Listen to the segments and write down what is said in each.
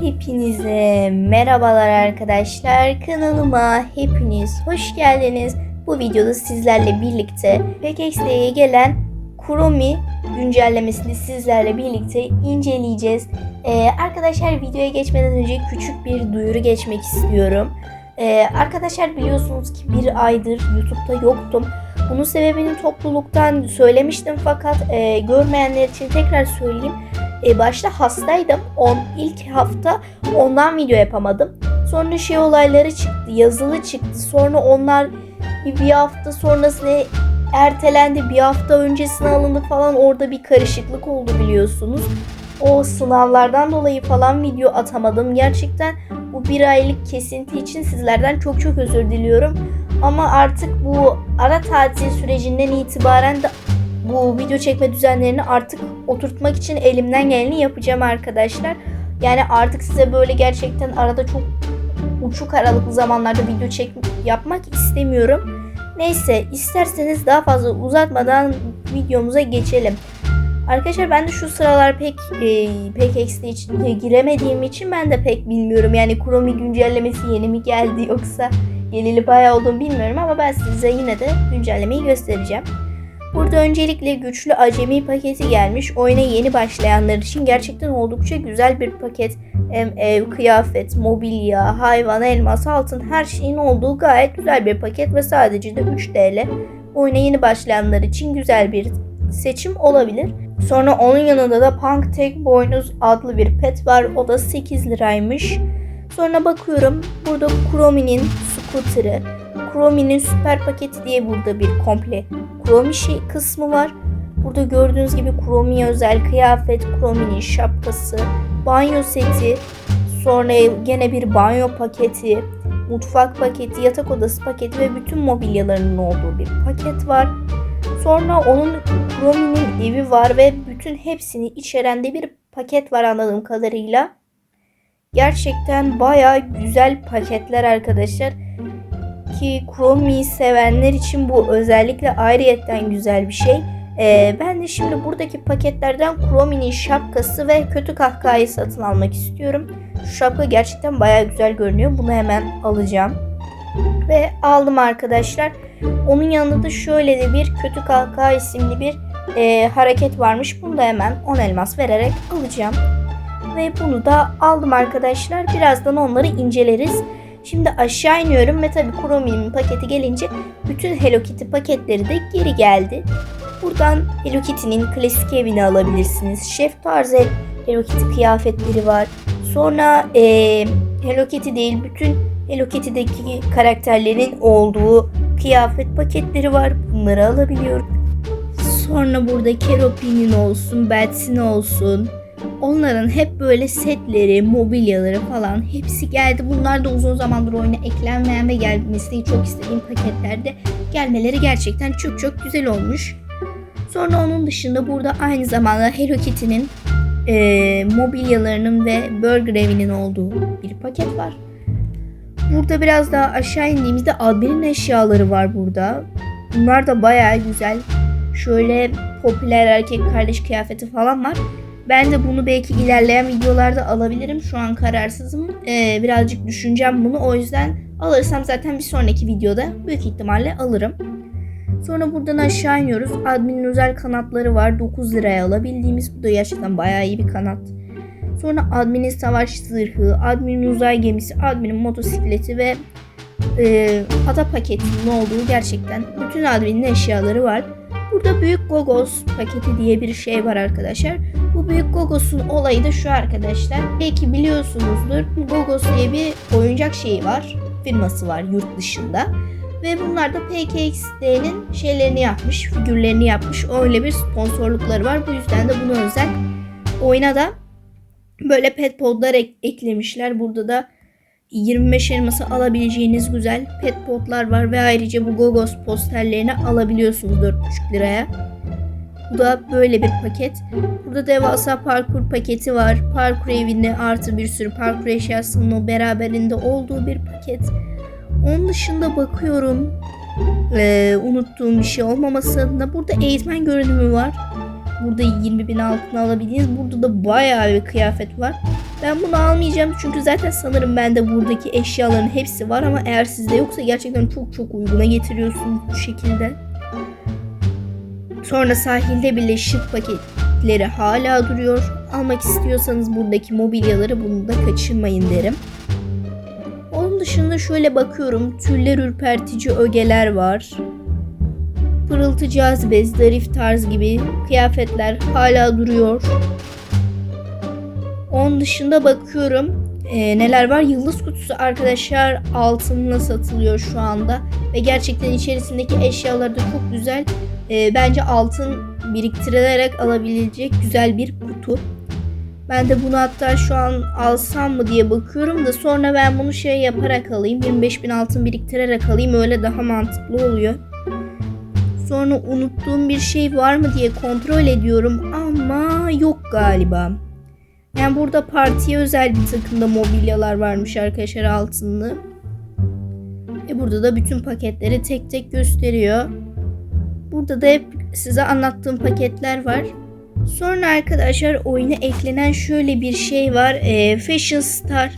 Hepinize merhabalar arkadaşlar. Kanalıma hepiniz hoş geldiniz. Bu videoda sizlerle birlikte PKXD'ye gelen Chromie güncellemesini sizlerle birlikte inceleyeceğiz. Ee, arkadaşlar videoya geçmeden önce küçük bir duyuru geçmek istiyorum. Ee, arkadaşlar biliyorsunuz ki bir aydır YouTube'da yoktum. Bunun sebebini topluluktan söylemiştim fakat e, görmeyenler için tekrar söyleyeyim. E, başta hastaydım. On, ilk hafta ondan video yapamadım. Sonra şey olayları çıktı. Yazılı çıktı. Sonra onlar bir, bir hafta sonrasında ertelendi. Bir hafta öncesine alındı falan. Orada bir karışıklık oldu biliyorsunuz. O sınavlardan dolayı falan video atamadım. Gerçekten bu bir aylık kesinti için sizlerden çok çok özür diliyorum. Ama artık bu ara tatil sürecinden itibaren de bu video çekme düzenlerini artık oturtmak için elimden geleni yapacağım arkadaşlar. Yani artık size böyle gerçekten arada çok uçuk aralıklı zamanlarda video çek yapmak istemiyorum. Neyse isterseniz daha fazla uzatmadan videomuza geçelim. Arkadaşlar ben de şu sıralar pek e, pek eksi içine giremediğim için ben de pek bilmiyorum. Yani Chromie güncellemesi yeni mi geldi yoksa geleli bayağı olduğunu bilmiyorum ama ben size yine de güncellemeyi göstereceğim. Burada öncelikle güçlü acemi paketi gelmiş. Oyuna yeni başlayanlar için gerçekten oldukça güzel bir paket. Hem ev, kıyafet, mobilya, hayvan, elmas, altın her şeyin olduğu gayet güzel bir paket ve sadece de 3 TL. Oyuna yeni başlayanlar için güzel bir seçim olabilir. Sonra onun yanında da Punk Tek Boynuz adlı bir pet var. O da 8 liraymış. Sonra bakıyorum burada Chromie'nin scooter'ı, Chromie'nin süper paketi diye burada bir komple Chromie şey kısmı var. Burada gördüğünüz gibi Chromie özel kıyafet, Chromie'nin şapkası, banyo seti, sonra gene bir banyo paketi, mutfak paketi, yatak odası paketi ve bütün mobilyalarının olduğu bir paket var. Sonra onun Chromie'nin evi var ve bütün hepsini içeren de bir paket var anladığım kadarıyla. Gerçekten baya güzel paketler arkadaşlar ki Chromie'yi sevenler için bu özellikle ayrıyetten güzel bir şey. Ee, ben de şimdi buradaki paketlerden Chromie'nin şapkası ve kötü kahkahayı satın almak istiyorum. Şu şapka gerçekten baya güzel görünüyor. Bunu hemen alacağım. Ve aldım arkadaşlar. Onun yanında da şöyle de bir kötü kahkaha isimli bir e, hareket varmış. Bunu da hemen 10 elmas vererek alacağım. Ve bunu da aldım arkadaşlar. Birazdan onları inceleriz. Şimdi aşağı iniyorum ve tabii Chromie'nin paketi gelince bütün Hello Kitty paketleri de geri geldi. Buradan Hello Kitty'nin klasik evini alabilirsiniz. Şef tarzı Hello Kitty kıyafetleri var. Sonra e, Hello Kitty değil bütün Hello Kitty'deki karakterlerin olduğu kıyafet paketleri var. Bunları alabiliyorum. Sonra burada Keropin'in olsun, Betsy'nin olsun, Onların hep böyle setleri, mobilyaları falan hepsi geldi. Bunlar da uzun zamandır oyuna eklenmeyen ve gelmesini çok istediğim paketlerde gelmeleri gerçekten çok çok güzel olmuş. Sonra onun dışında burada aynı zamanda Hello Kitty'nin e, mobilyalarının ve Burger evinin olduğu bir paket var. Burada biraz daha aşağı indiğimizde adminin eşyaları var burada. Bunlar da bayağı güzel. Şöyle popüler erkek kardeş kıyafeti falan var. Ben de bunu belki ilerleyen videolarda alabilirim. Şu an kararsızım. Ee, birazcık düşüneceğim bunu. O yüzden alırsam zaten bir sonraki videoda büyük ihtimalle alırım. Sonra buradan aşağı iniyoruz. Admin'in özel kanatları var. 9 liraya alabildiğimiz. Bu da gerçekten bayağı iyi bir kanat. Sonra admin'in savaş zırhı, admin'in uzay gemisi, admin'in motosikleti ve e, ada paketinin olduğu gerçekten bütün admin'in eşyaları var. Burada büyük gogos paketi diye bir şey var arkadaşlar. Bu büyük Gogos'un olayı da şu arkadaşlar. Belki biliyorsunuzdur. Gogos diye bir oyuncak şeyi var. Firması var yurt dışında. Ve bunlar da PKXD'nin şeylerini yapmış, figürlerini yapmış. Öyle bir sponsorlukları var. Bu yüzden de bunu özel oyuna da böyle pet podlar ek- eklemişler. Burada da 25 elması alabileceğiniz güzel pet podlar var ve ayrıca bu Gogos posterlerini alabiliyorsunuz 4,5 liraya. Bu da böyle bir paket. Burada devasa parkur paketi var. Parkur evinde artı bir sürü parkur eşyasının o beraberinde olduğu bir paket. Onun dışında bakıyorum. Ee, unuttuğum bir şey olmaması adına burada eğitmen görünümü var. Burada 20 bin altına alabiliriz. Burada da bayağı bir kıyafet var. Ben bunu almayacağım çünkü zaten sanırım bende buradaki eşyaların hepsi var ama eğer sizde yoksa gerçekten çok çok uyguna getiriyorsunuz bu şekilde. Sonra sahilde bile şık paketleri hala duruyor. Almak istiyorsanız buradaki mobilyaları bunu da kaçırmayın derim. Onun dışında şöyle bakıyorum. Tüller ürpertici ögeler var. Pırıltı cazibe, zarif tarz gibi kıyafetler hala duruyor. Onun dışında bakıyorum e, neler var. Yıldız kutusu arkadaşlar altınla satılıyor şu anda. Ve gerçekten içerisindeki eşyalar da çok güzel. E, bence altın biriktirilerek alabilecek güzel bir kutu. Ben de bunu hatta şu an alsam mı diye bakıyorum da sonra ben bunu şey yaparak alayım. 25 bin altın biriktirerek alayım. Öyle daha mantıklı oluyor. Sonra unuttuğum bir şey var mı diye kontrol ediyorum ama yok galiba. Yani burada partiye özel bir takımda mobilyalar varmış arkadaşlar altınlı. E burada da bütün paketleri tek tek gösteriyor. Burada da hep size anlattığım paketler var. Sonra arkadaşlar oyuna eklenen şöyle bir şey var. E, Fashion Star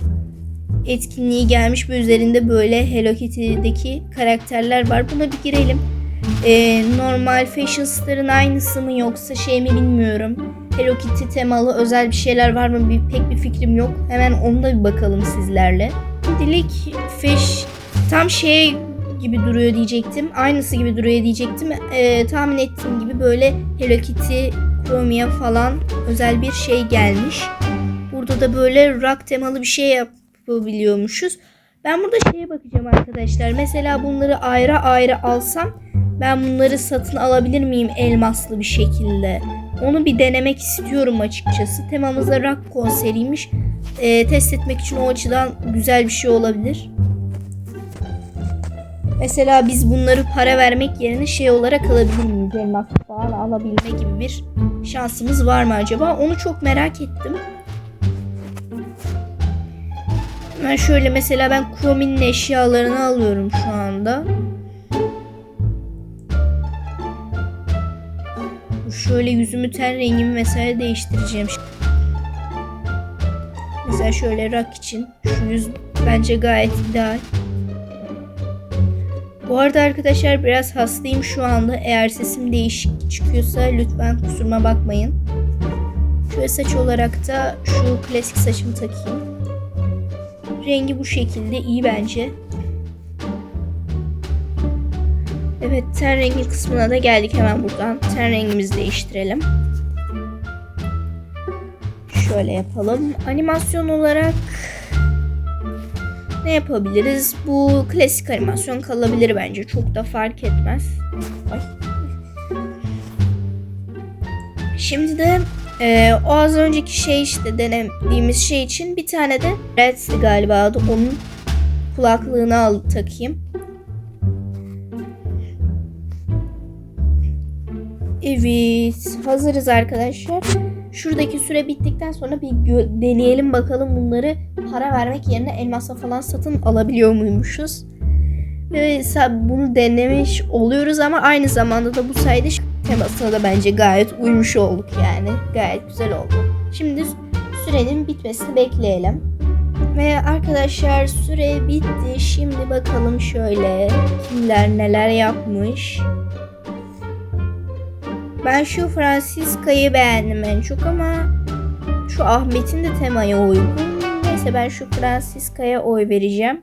etkinliği gelmiş ve üzerinde böyle Hello Kitty'deki karakterler var. Buna bir girelim. E, normal Fashion Star'ın aynısı mı yoksa şey mi bilmiyorum. Hello Kitty temalı özel bir şeyler var mı bir, pek bir fikrim yok. Hemen onu da bir bakalım sizlerle. Şimdilik Fish tam şey gibi duruyor diyecektim. Aynısı gibi duruyor diyecektim. E, tahmin ettiğim gibi böyle Hello Kitty Chromia falan özel bir şey gelmiş. Burada da böyle rock temalı bir şey yapabiliyormuşuz. Ben burada şeye bakacağım arkadaşlar. Mesela bunları ayrı ayrı alsam ben bunları satın alabilir miyim elmaslı bir şekilde? Onu bir denemek istiyorum açıkçası. Temamız da rock konseriymiş. Ee, test etmek için o açıdan güzel bir şey olabilir. Mesela biz bunları para vermek yerine şey olarak alabilir miyiz? Elmas falan alabilme gibi bir şansımız var mı acaba? Onu çok merak ettim. Ben şöyle mesela ben Chrome'nin eşyalarını alıyorum şu anda. Şöyle yüzümü ten rengimi vesaire değiştireceğim. Mesela şöyle rak için şu yüz bence gayet ideal. Bu arada arkadaşlar biraz hastayım şu anda. Eğer sesim değişik çıkıyorsa lütfen kusuruma bakmayın. Şöyle saç olarak da şu klasik saçımı takayım. Rengi bu şekilde iyi bence. Evet ten rengi kısmına da geldik hemen buradan. Ten rengimizi değiştirelim. Şöyle yapalım. Animasyon olarak ne yapabiliriz? Bu klasik animasyon kalabilir bence. Çok da fark etmez. Ay. Şimdi de e, o az önceki şey işte denediğimiz şey için bir tane de Reds'ti galiba adı. Onun kulaklığını al takayım. Evet, hazırız arkadaşlar. Şuradaki süre bittikten sonra bir deneyelim bakalım bunları para vermek yerine elmasla falan satın alabiliyor muymuşuz. Ve bunu denemiş oluyoruz ama aynı zamanda da bu sayede temasına da bence gayet uymuş olduk yani. Gayet güzel oldu. Şimdi sürenin bitmesini bekleyelim. Ve arkadaşlar süre bitti. Şimdi bakalım şöyle kimler neler yapmış. Ben şu Francisca'yı beğendim en çok ama şu Ahmet'in de temaya uygun. Neyse ben şu Francisca'ya oy vereceğim.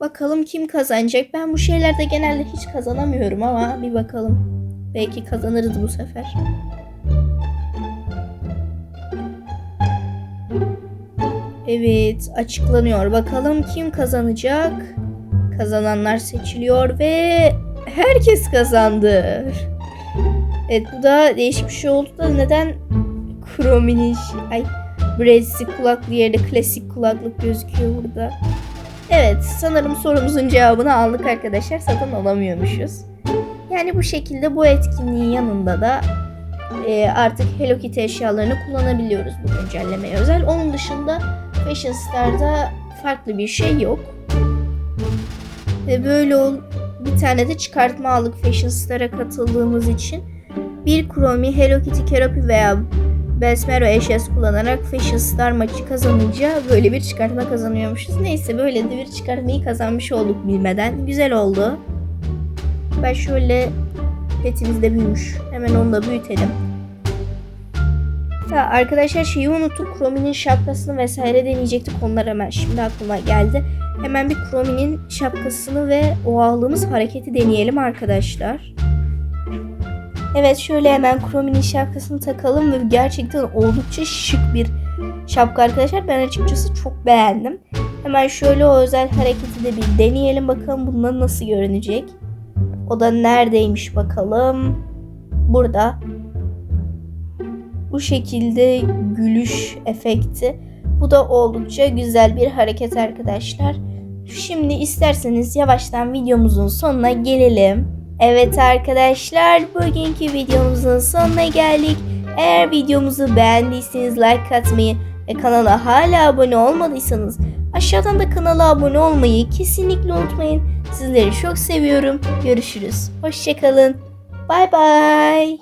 Bakalım kim kazanacak. Ben bu şeylerde genelde hiç kazanamıyorum ama bir bakalım. Belki kazanırız bu sefer. Evet açıklanıyor. Bakalım kim kazanacak? Kazananlar seçiliyor ve herkes kazandı. Evet bu da değişik bir şey oldu da neden Chrome'nin ay Brazzy kulaklığı yerine klasik kulaklık gözüküyor burada. Evet sanırım sorumuzun cevabını aldık arkadaşlar. Satın alamıyormuşuz. Yani bu şekilde bu etkinliğin yanında da e, artık Hello Kitty eşyalarını kullanabiliyoruz bu güncellemeye özel. Onun dışında Fashion Star'da farklı bir şey yok. Ve böyle ol bir tane de çıkartma aldık Fashion Star'a katıldığımız için. Bir Chromie, Hello Kitty, Keroppi veya Besmero eşyası kullanarak Fashion Star maçı kazanınca böyle bir çıkartma kazanıyormuşuz. Neyse böyle de bir çıkartmayı kazanmış olduk bilmeden. Güzel oldu. Ben şöyle petimiz de büyümüş. Hemen onu da büyütelim. Ha, arkadaşlar şeyi unuttuk. Chrome'nin şapkasını vesaire deneyecektik. Onlar hemen şimdi aklıma geldi. Hemen bir Chrome'nin şapkasını ve o aldığımız hareketi deneyelim arkadaşlar. Evet şöyle hemen Chrome'nin şapkasını takalım ve gerçekten oldukça şık bir şapka arkadaşlar. Ben açıkçası çok beğendim. Hemen şöyle o özel hareketi de bir deneyelim bakalım bunlar nasıl görünecek. O da neredeymiş bakalım. Burada. Bu şekilde gülüş efekti. Bu da oldukça güzel bir hareket arkadaşlar. Şimdi isterseniz yavaştan videomuzun sonuna gelelim. Evet arkadaşlar bugünkü videomuzun sonuna geldik. Eğer videomuzu beğendiyseniz like atmayı ve kanala hala abone olmadıysanız aşağıdan da kanala abone olmayı kesinlikle unutmayın. Sizleri çok seviyorum. Görüşürüz. Hoşçakalın. Bay bay.